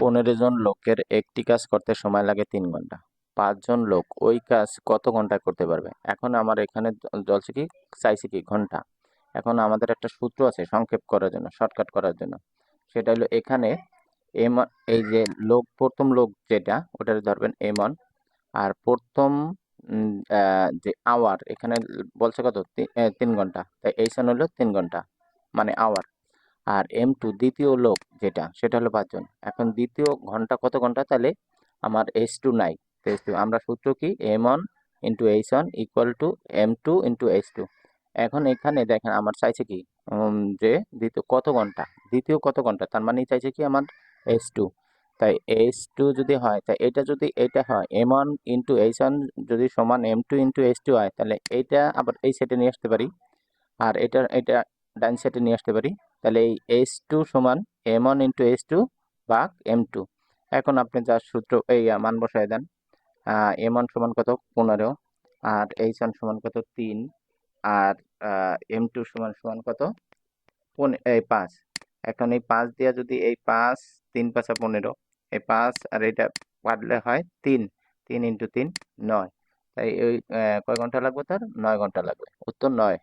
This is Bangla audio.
পনেরো জন লোকের একটি কাজ করতে সময় লাগে তিন ঘণ্টা। পাঁচজন লোক ওই কাজ কত ঘন্টায় করতে পারবে? এখন আমার এখানে জ- জ্বলছে কি? চাইছে কি? ঘণ্টা। এখন আমাদের একটা সূত্র আছে সংক্ষেপ করার জন্য শর্টকাট করার জন্য। সেটা হলো এখানে এম, এই যে লোক, প্রথম লোক যেটা ওটা ধরবেন এম আর প্রথম যে আওয়ার এখানে বলছে কত? তিন ঘণ্টা। তাই এই সন হলো তিন ঘণ্টা। মানে আওয়ার আর এম টু দ্বিতীয় লোক যেটা, সেটা হলো পাঁচজন। এখন দ্বিতীয় ঘণ্টা কত ঘণ্টা? তাহলে আমার এইচ টু নাই। এইচ টু আমরা সূত্র কি? M one into H one equal to M two into H two এখন এখানে দেখেন, আমার চাইছে কি? যে দ্বিতীয় কত ঘণ্টা? দ্বিতীয় কত ঘণ্টা? তার মানে চাইছে কি আমার এইচ টু তাই এইচ টু যদি হয়, তাই এটা যদি এটা হয় M one into H one যদি সমান M two into H two হয়, তাহলে এইটা আবার এই সেটে নিয়ে আসতে পারি। আর এটা এটা ডান সেটে নিয়ে আসতে পারি। তাহলে এই এইচ টু সমান M one into H two ভাগ এম টু এখন আপনি যা সূত্র, এই মান বসায় দেন। এম ওয়ান সমান কত? পনেরো। আর এইচ ওয়ান সমান কত? তিন। আর এম টু সমান সমান কত? এই পাঁচ। এখন এই পাঁচ দিয়া যদি এই পাঁচ, তিন পাঁচা পনেরো, এই পাঁচ আর এটা পারলে হয় তিন। তিন ইন্টু তিন, নয়। তাই ওই কয় ঘণ্টা লাগবে তার? নয় ঘণ্টা লাগবে। উত্তর নয়।